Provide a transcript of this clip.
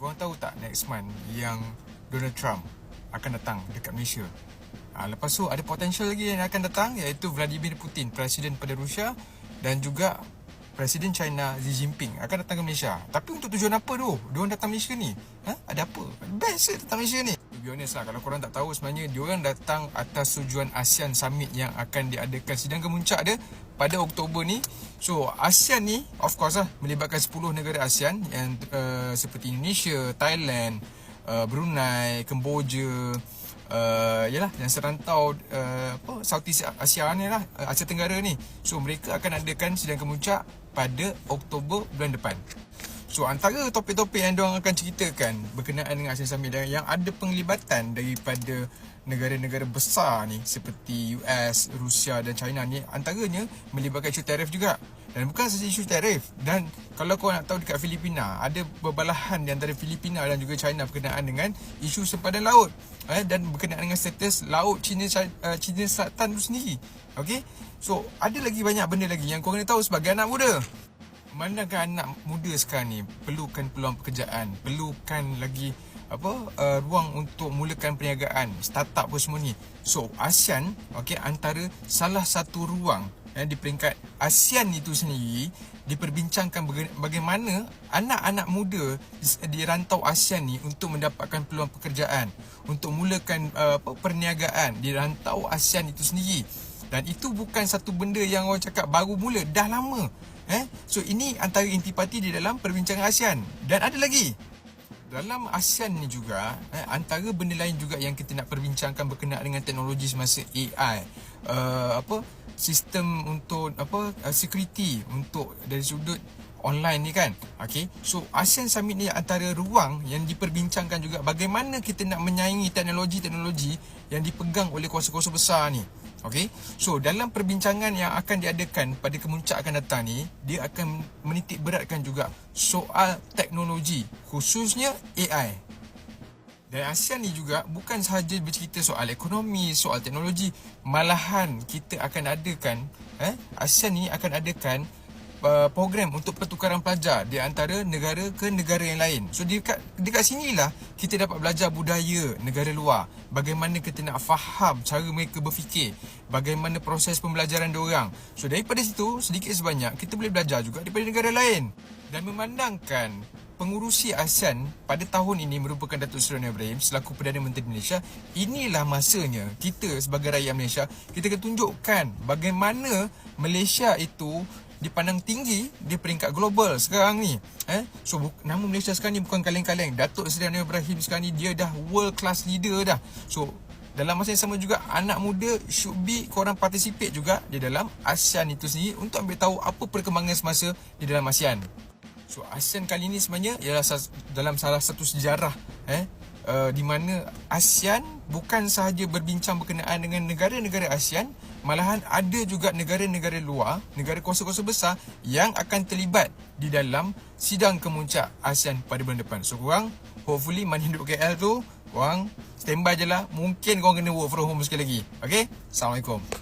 korang tahu tak next month yang Donald Trump akan datang dekat Malaysia. Ha, lepas tu ada potential lagi yang akan datang iaitu Vladimir Putin, Presiden pada Rusia dan juga Presiden China Xi Jinping akan datang ke Malaysia. Tapi untuk tujuan apa tu? Diorang datang Malaysia ni? Ha? Ada apa? Best datang Malaysia ni? Be honest lah, kalau korang tak tahu sebenarnya diorang datang atas tujuan ASEAN Summit yang akan diadakan sidang kemuncak dia pada Oktober ni. So ASEAN ni of course lah melibatkan 10 negara ASEAN yang uh, seperti Indonesia, Thailand, uh, Brunei, Kemboja, uh, yalah yang serantau apa Southeast Asia ni lah Asia Tenggara ni. So mereka akan adakan sidang kemuncak pada Oktober bulan depan. So antara topik-topik yang diorang akan ceritakan berkenaan dengan ASEAN Summit dan yang ada penglibatan daripada negara-negara besar ni seperti US, Rusia dan China ni antaranya melibatkan isu tarif juga. Dan bukan sahaja isu tarif dan kalau kau nak tahu dekat Filipina ada berbalahan di antara Filipina dan juga China berkenaan dengan isu sempadan laut eh, dan berkenaan dengan status laut China uh, China Selatan tu sendiri. Okay? So ada lagi banyak benda lagi yang kau kena tahu sebagai anak muda. Memandangkan anak muda sekarang ni perlukan peluang pekerjaan, perlukan lagi apa uh, ruang untuk mulakan perniagaan, startup apa semua ni. So ASEAN okey antara salah satu ruang yang di peringkat ASEAN itu sendiri diperbincangkan bagaimana anak-anak muda di rantau ASEAN ni untuk mendapatkan peluang pekerjaan, untuk mulakan uh, apa perniagaan di rantau ASEAN itu sendiri. Dan itu bukan satu benda yang orang cakap baru mula, dah lama. Eh? So ini antara intipati di dalam perbincangan ASEAN. Dan ada lagi. Dalam ASEAN ni juga, eh, antara benda lain juga yang kita nak perbincangkan berkenaan dengan teknologi semasa AI. Uh, apa sistem untuk apa uh, security untuk dari sudut online ni kan. Okay. So ASEAN Summit ni antara ruang yang diperbincangkan juga bagaimana kita nak menyaingi teknologi-teknologi yang dipegang oleh kuasa-kuasa besar ni. Okay. So dalam perbincangan yang akan diadakan pada kemuncak akan datang ni, dia akan menitik beratkan juga soal teknologi khususnya AI. Dan ASEAN ni juga bukan sahaja bercerita soal ekonomi, soal teknologi, malahan kita akan adakan eh ASEAN ni akan adakan uh, program untuk pertukaran pelajar di antara negara ke negara yang lain. So dekat dekat sinilah kita dapat belajar budaya negara luar. Bagaimana kita nak faham cara mereka berfikir, bagaimana proses pembelajaran diorang. So daripada situ sedikit sebanyak kita boleh belajar juga daripada negara lain. Dan memandangkan pengurusi ASEAN pada tahun ini merupakan Datuk Seri Ibrahim selaku Perdana Menteri Malaysia. Inilah masanya kita sebagai rakyat Malaysia, kita akan tunjukkan bagaimana Malaysia itu dipandang tinggi di peringkat global sekarang ni. Eh? So nama Malaysia sekarang ni bukan kaleng-kaleng. Datuk Seri Ibrahim sekarang ni dia dah world class leader dah. So dalam masa yang sama juga anak muda should be korang participate juga di dalam ASEAN itu sendiri untuk ambil tahu apa perkembangan semasa di dalam ASEAN. So ASEAN kali ni sebenarnya ialah dalam salah satu sejarah eh uh, di mana ASEAN bukan sahaja berbincang berkenaan dengan negara-negara ASEAN malahan ada juga negara-negara luar, negara kuasa-kuasa besar yang akan terlibat di dalam sidang kemuncak ASEAN pada bulan depan. So korang hopefully mana hidup KL tu korang standby je lah. Mungkin korang kena work from home sekali lagi. Okay? Assalamualaikum.